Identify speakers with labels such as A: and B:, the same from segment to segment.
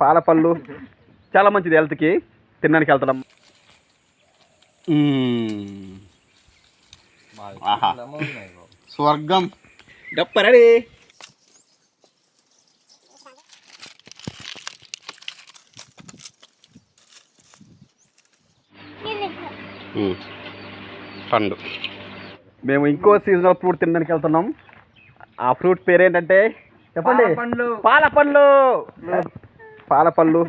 A: పాల పళ్ళు చాలా మంచిది హెల్త్కి తినడానికి వెళ్తాం ఆహా. స్వర్గం. డప్ప రెడీ. పండు. మేము ఇంకో సీజనల్ ఫ్రూట్ తినడానికి వెళ్తున్నాం. ఆ ఫ్రూట్ పేరు ఏంటంటే చెప్పండి. పాల పండ్లు పాల పళ్ళు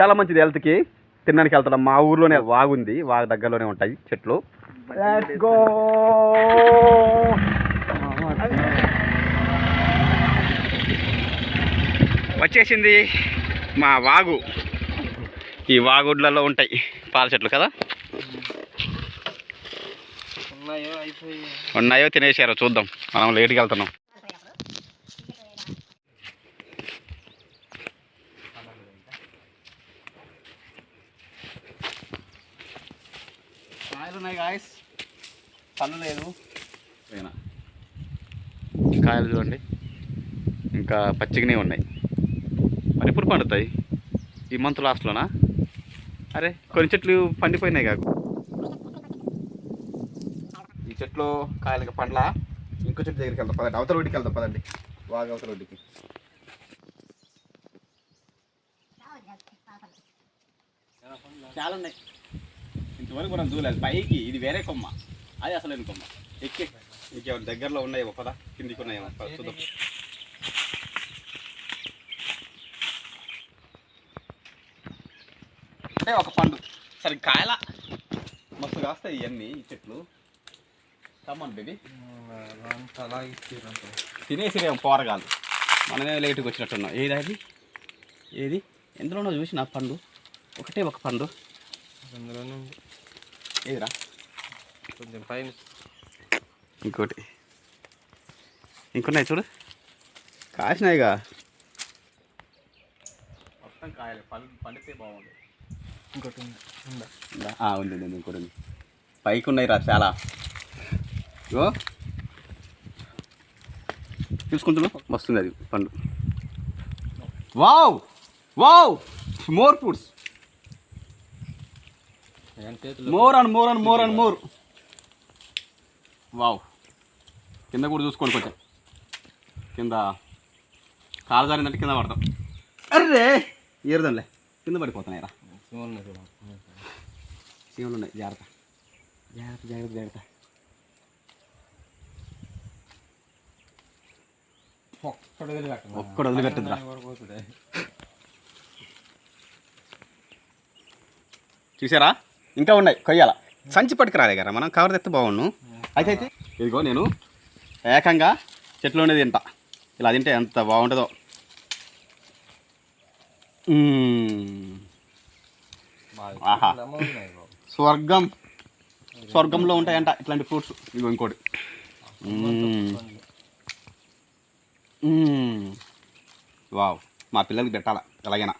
A: చాలా మంచిది హెల్త్కి తినడానికి వెళ్తున్నాం మా ఊర్లోనే వాగుంది. వాగు దగ్గరలోనే ఉంటాయి చెట్లు. వచ్చేసింది మా వాగు. ఈ వాగుడ్లలో ఉంటాయి పాల చెట్లు కదా?
B: ఉన్నాయో
A: తినేసారో చూద్దాం. మనం లేట్కి వెళ్తున్నాం. కాయలు ఉన్నాయి గాయస్ పళ్ళు లేదు. కాయలు చూడండి. ఇంకా పచ్చిగానే ఉన్నాయి. మరి ఎప్పుడు పండుతాయి? ఈ మంత్ లాస్ట్లోనా అరే కొన్ని చెట్లు పండిపోయినాయి కాకు. ఈ చెట్లు కాయలకి పండ్ల. ఇంకో చెట్టు దగ్గరికి వెళ్తాం పదండి. అవతల ఒడ్డుకి వెళ్తాం పదండి. వాగా అవతల ఒడ్డుకి. చాలా ఉన్నాయి. ఇంతవరకు మనం దూలేదు పైకి ఇది వేరే కొమ్మ. అది అసలు కొమ్మ. ఎక్కి. ఇంకేమైనా దగ్గరలో ఉన్నాయేమో పద? కిందికి ఉన్నాయేమో పద చూద్దాం. అంటే ఒక పండు. సరే కాయల? మస్తు కాస్తాయి ఇవన్నీ ఈ చెట్లు. Common baby. తినేసిరేమో పోరగాలు మనమే లేటుగా వచ్చినట్టున్నాం. ఏది అది? ఏది? ఎందులోనో చూసి నా పండు. ఒకటే ఒక పండు.
B: అందులోనే ఉంది.
A: ఏదిరా
B: కొంచెం పైన.
A: ఇంకోటి. ఇంకున్నాయి చూడు. కాసినాయిగా. మొత్తం కాయలు. పండు పండితే బాగుంది
B: ఇంకోటి ఉంది. ఉందా?
A: ఉందా? ఆ, ఉంది ఉంది, ఉంది ఇంకోటి ఉంది. పైకి ఉన్నాయి రా చాలా. ఇగో. చూసుకుంటున్నా వస్తుంది అది పండు. Wow! Wow! More fruits. More and more and more and more. Wow. కింద కూడా చూసుకోండి కొంచెం. కింద. కాలు జారిందంటే కింద పడతాం. అర్రే! ఏరుదంలే. కింద పడిపోతున్నాయి రా. సీమలు ఉన్నాయి జాగ్రత్త. జాగ్రత్త జాగ్రత్త జాగ్రత్త.
B: ఒక్కడు ఊడిపోతున్నాయి.
A: చూసారా? ఇంకా ఉన్నాయి కొయ్యాల. సంచి పట్టుకురాలే కదా మనం కవర్ తెస్తే బాగుండు. అయితే అయితే ఇదిగో నేను ఏకంగా చెట్లోనే తింటా. ఇలా తింటే ఎంత బాగుంటుందో. ఆహా. స్వర్గం. స్వర్గంలో ఉంటాయంట ఇట్లాంటి ఫ్రూట్స్ ఇగో ఇంకోటి. వావ్. మా పిల్లలకి పెట్టాలా ఎలాగైనా.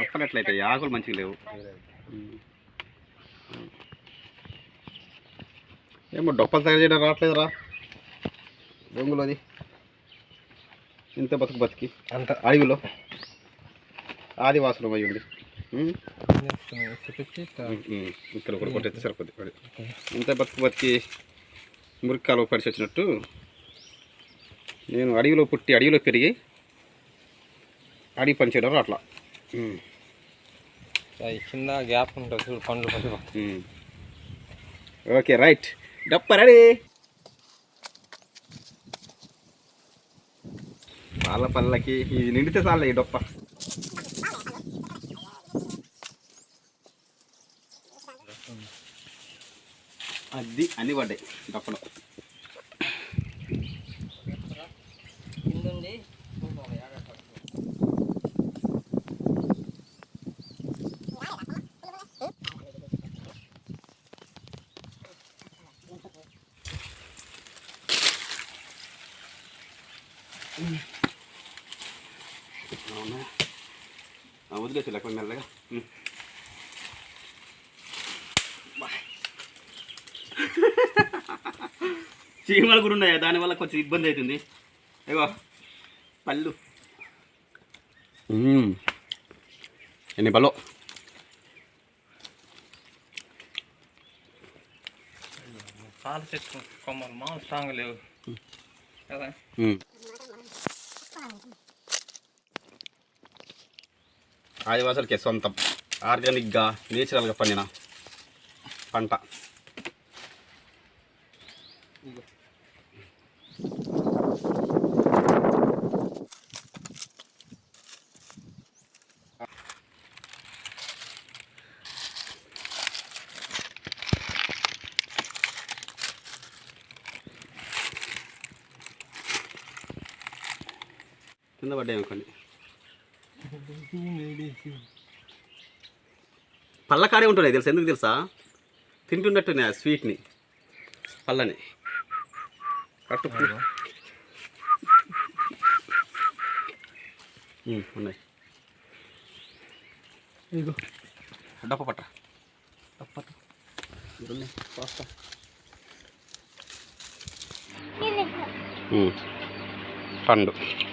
A: ఎట్లయితే ఆకులు మంచిగా లేవు. ఏమో డొప్పలు తయారు చేయడం రావట్లేదురా. బొంగులోది ఇంత బతుకు బతికి.
B: అంత.
A: అడవిలో. ఆదివాసులు అయి ఉంది. మ్మ్.
B: చూపించి
A: మ్మ్. ఇక్కడ కూడా కొట్టేస్తే సరిపోద్ది. అది. ఇంత బతుకు బతికి మురికాలు పడిచి వచ్చినట్టు నేను అడవిలో పుట్టి అడవిలో పెరిగి అడవి పని చేయడం అట్లా
B: చిన్న గ్యాప్ ఉంటుంది చూడు పండ్లు పండ్లు.
A: Okay right. డప్ప రెడీ. వాళ్ళ పళ్ళకి ఇది నిండితే చాలే ఈ డొప్ప. అది అన్ని పడ్డాయి డప్పలో. వదిలేసి లేకుండా మెల్లగా. చీమలు కూడా ఉన్నాయి? దానివల్ల కొంచెం ఇబ్బంది అవుతుంది. ఇగో పళ్ళు. ఎన్ని పళ్ళు?
B: పాల చెట్టు కొమ్మలు. మామూలు స్ట్రాంగ్ లేవు. కదా
A: మ్మ్. ఆదివాసులకి సొంతం. ఆర్గానిక్గా నేచురల్గా పండిన పంట. కింద పడ్డాయి అనుకోండి. పళ్ళకాడే ఉంటున్నాయి తెలుసా? ఎందుకు తెలుసా? తింటున్నట్టున్నాయి ఆ స్వీట్ని. పళ్ళని. ఉన్నాయి. ఇదిగో. డప్ప పట్ట. డప్ప పట్ట. ఇదిగోండి, పాస్తా. ఉమ్, పండు.